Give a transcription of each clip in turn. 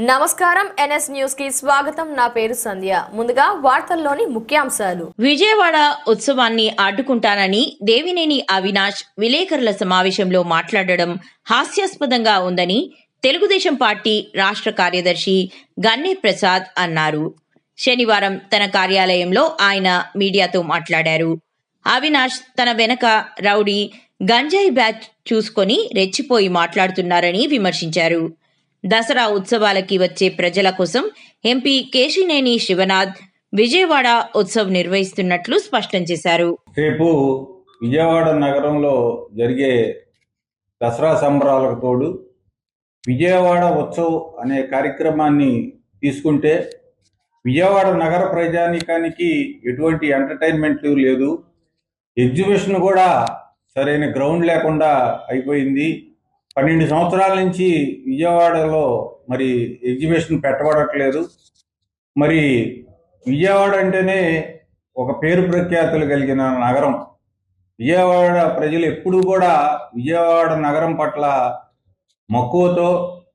నమస్కారం ఎన్ఎస్ న్యూస్కి స్వాగతం. నా పేరు సంధ్య. ముందుగా వార్తల్లోని ముఖ్యాంశాలు. విజయవాడ ఉత్సవాన్ని అడ్డుకుంటానని దేవినేని అవినాష్ విలేకరుల సమావేశంలో మాట్లాడడం హాస్యాస్పదంగా ఉందని తెలుగుదేశం పార్టీ రాష్ట్ర కార్యదర్శి గన్నే ప్రసాద్ అన్నారు. శనివారం తన కార్యాలయంలో ఆయన మీడియాతో మాట్లాడారు. అవినాష్ తన వెనక రౌడీ గంజాయి బ్యాచ్ చూసుకొని రెచ్చిపోయి మాట్లాడుతున్నారని విమర్శించారు. దసరా ఉత్సవాలకి వచ్చే ప్రజల కోసం ఎంపీ కేశినేని శివనాథ్ విజయవాడ ఉత్సవ్ నిర్వహిస్తున్నట్లు స్పష్టం చేశారు. రేపు విజయవాడ నగరంలో జరిగే దసరా సంబరాలకు తోడు విజయవాడ ఉత్సవ్ అనే కార్యక్రమాన్ని తీసుకుంటే విజయవాడ నగర ప్రజానీకానికి ఎటువంటి ఎంటర్టైన్మెంట్ లేదు. ఎగ్జిబిషన్ కూడా సరైన గ్రౌండ్ లేకుండా అయిపోయింది. పన్నెండు సంవత్సరాల నుంచి విజయవాడలో మరి ఎగ్జిబిషన్ పెట్టబడట్లేదు. మరి విజయవాడ అంటేనే ఒక పేరు ప్రఖ్యాతులు కలిగిన నగరం. విజయవాడ ప్రజలు ఎప్పుడూ కూడా విజయవాడ నగరం పట్ల మక్కువతో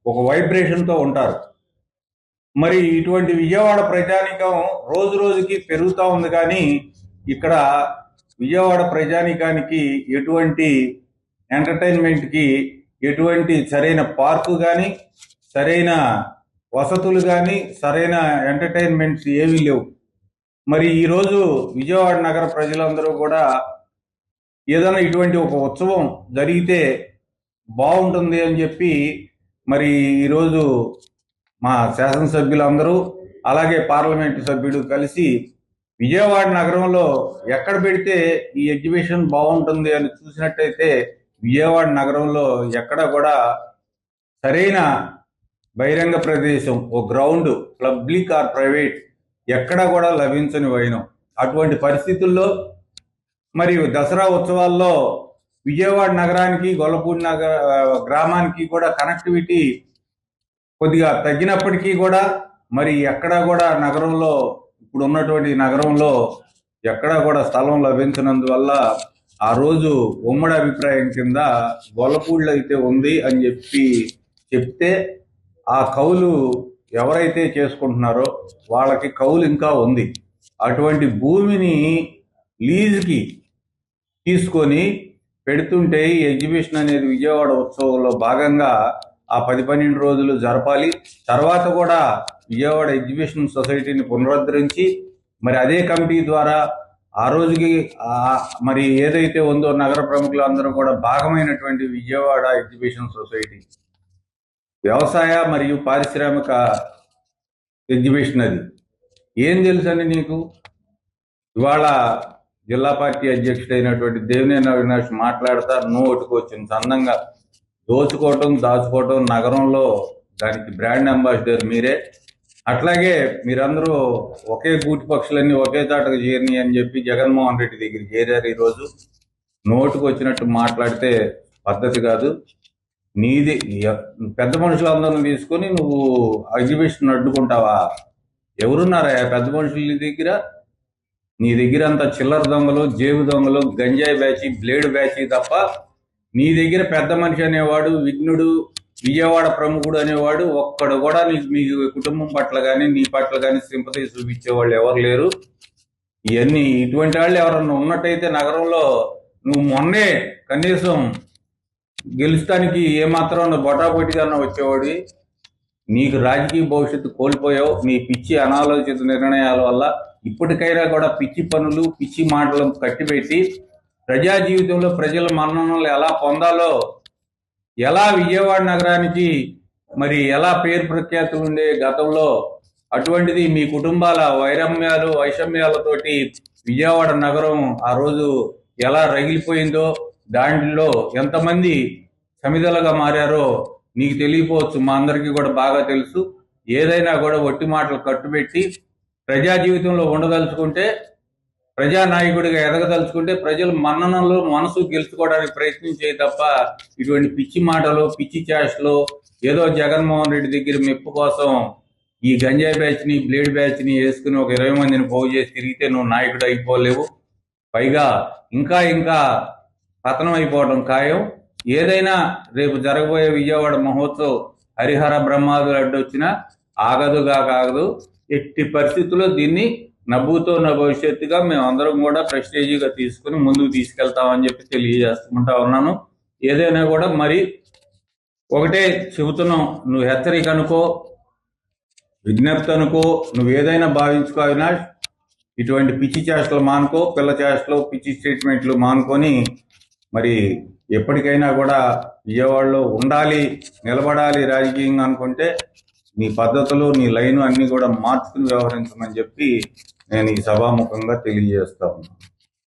ఒక వైబ్రేషన్తో ఉంటారు. మరి ఇటువంటి విజయవాడ ప్రజానికం రోజు రోజుకి పెరుగుతూ ఉంది కానీ ఇక్కడ విజయవాడ ప్రజానికానికి ఎటువంటి ఎంటర్టైన్మెంట్కి ఎటువంటి సరైన పార్కు కానీ సరైన వసతులు కానీ సరైన ఎంటర్టైన్మెంట్స్ ఏమీ లేవు. మరి ఈరోజు విజయవాడ నగర ప్రజలందరూ కూడా ఏదైనా ఇటువంటి ఒక ఉత్సవం జరిగితే బాగుంటుంది అని చెప్పి మరి ఈరోజు మా శాసనసభ్యులందరూ అలాగే పార్లమెంటు సభ్యుడు కలిసి విజయవాడ నగరంలో ఎక్కడ పెడితే ఈ ఎగ్జిబిషన్ బాగుంటుంది అని చూసినట్టయితే విజయవాడ నగరంలో ఎక్కడ కూడా సరైన బహిరంగ ప్రదేశం ఓ గ్రౌండ్ పబ్లిక్ ఆర్ ప్రైవేట్ ఎక్కడ కూడా లభించని వైనం. అటువంటి పరిస్థితుల్లో మరియు దసరా ఉత్సవాల్లో విజయవాడ నగరానికి గొల్లపూడి నగర గ్రామానికి కూడా కనెక్టివిటీ కొద్దిగా తగ్గినప్పటికీ కూడా మరి ఎక్కడా కూడా నగరంలో ఇప్పుడు ఉన్నటువంటి నగరంలో ఎక్కడా కూడా స్థలం లభించినందువల్ల ఆ రోజు ఉమ్మడి అభిప్రాయం కింద గొల్లపూళ్ళు అయితే ఉంది అని చెప్పి చెప్తే ఆ కౌలు ఎవరైతే చేసుకుంటున్నారో వాళ్ళకి కౌలు ఇంకా ఉంది. అటువంటి భూమిని లీజుకి తీసుకొని పెడుతుంటే ఈ ఎగ్జిబిషన్ అనేది విజయవాడ ఉత్సవంలో భాగంగా ఆ పది పన్నెండు రోజులు జరపాలి. తర్వాత కూడా విజయవాడ ఎగ్జిబిషన్ సొసైటీని పునరుద్ధరించి మరి అదే కమిటీ ద్వారా ఆ రోజుకి మరి ఏదైతే ఉందో నగర ప్రముఖులు అందరూ కూడా భాగమైనటువంటి విజయవాడ ఎగ్జిబిషన్ సొసైటీ. వ్యవసాయ మరియు పారిశ్రామిక ఎగ్జిబిషన్ అది. ఏం తెలుసండి నీకు? ఇవాళ జిల్లా పార్టీ అధ్యక్షుడైనటువంటి దేవినేని అవినాష్ మాట్లాడతా నోటుకు వచ్చిన చందంగా దోచుకోవటం దాచుకోవటం నగరంలో దానికి బ్రాండ్ అంబాసిడర్ మీరే. అట్లాగే మీరందరూ ఒకే గూటి పక్షులన్నీ ఒకే చాటకు చేరినాయి అని చెప్పి జగన్మోహన్ రెడ్డి దగ్గర చేరారు ఈరోజు. నోటుకు వచ్చినట్టు మాట్లాడితే పద్ధతి కాదు. నీది పెద్ద మనుషులందరిని తీసుకొని నువ్వు ఎగ్జిబిషన్ అడ్డుకుంటావా ఎవరున్నారా పెద్ద మనుషుల దగ్గర? నీ దగ్గర అంతా చిల్లర దొంగలు జేబు దొంగలు గంజాయి బ్యాచి బ్లేడ్ బ్యాచి తప్ప నీ దగ్గర పెద్ద మనిషి అనేవాడు విఘ్నుడు విజయవాడ ప్రముఖుడు అనేవాడు ఒక్కడు కూడా నీకు మీ కుటుంబం పట్ల కానీ నీ పట్ల కానీ సింపతి చూపించే వాళ్ళు ఎవరు లేరు. ఇవన్నీ ఇటువంటి వాళ్ళు ఎవరన్నా ఉన్నట్టయితే నగరంలో నువ్వు మొన్నే కనీసం గెలుస్తానికి ఏమాత్రం బొటాబొటిగా వచ్చేవాడి నీకు రాజకీయ భవిష్యత్తు కోల్పోయావు. నీ పిచ్చి అనాలోచిత నిర్ణయాల వల్ల ఇప్పటికైనా కూడా పిచ్చి పనులు పిచ్చి మాటలు కట్టిపెట్టి ప్రజా జీవితంలో ప్రజల మన్ననలు ఎలా పొందాలో ఎలా విజయవాడ నగరానికి మరి ఎలా పేరు ప్రఖ్యాతులు ఉండే గతంలో అటువంటిది మీ కుటుంబాల వైరమ్యాలు వైషమ్యాలతోటి విజయవాడ నగరం ఆ రోజు ఎలా రగిలిపోయిందో దాంట్లో ఎంతమంది సమిధలుగా మారారో నీకు తెలియపోవచ్చు మా అందరికీ కూడా బాగా తెలుసు. ఏదైనా కూడా ఒట్టి మాటలు కట్టుబెట్టి ప్రజా జీవితంలో ఉండదలుచుకుంటే ప్రజానాయకుడిగా ఎదగదలుచుకుంటే ప్రజలు మన్ననలు మనసు గెలుచుకోవడానికి ప్రయత్నించే తప్ప ఇటువంటి పిచ్చి మాటలు పిచ్చి చేష్టలు ఏదో జగన్మోహన్ రెడ్డి దగ్గర మెప్పు కోసం ఈ గంజాయి బ్యాచ్ని బ్లేడ్ బ్యాచ్ని వేసుకుని ఒక ఇరవై మందిని పోగు చేసి తిరిగితే నువ్వు నాయకుడు అయిపోలేవు. పైగా ఇంకా ఇంకా పతనం అయిపోవడం ఖాయం. ఏదైనా రేపు జరగబోయే విజయవాడ మహోత్సవ్ హరిహర బ్రహ్మాదులు అడ్డొచ్చినా ఆగదుగా కాగదు ఎట్టి పరిస్థితుల్లో దీన్ని నవ్వుతో నా భవిష్యత్తుగా మేము అందరం కూడా ప్రెస్టేజీగా తీసుకుని ముందుకు తీసుకెళ్తామని చెప్పి తెలియజేసుకుంటా ఉన్నాను. ఏదైనా కూడా మరి ఒకటే చెబుతున్నాం నువ్వు హెచ్చరిక అనుకో విజ్ఞప్తి అనుకో నువ్వు ఏదైనా భావించుకో అవినాష్ ఇటువంటి పిచ్చి చేష్టలు మానుకో పిల్ల చేష్టలు పిచ్చి స్టేట్మెంట్లు మానుకొని మరి ఎప్పటికైనా కూడా విజయవాడలో ఉండాలి నిలబడాలి రాజకీయంగా అనుకుంటే నీ పద్ధతులు నీ లైన్ అన్ని కూడా మార్చుకుని వ్యవహరించమని చెప్పి నేను ఈ సభాముఖంగా తెలియజేస్తా ఉన్నాను.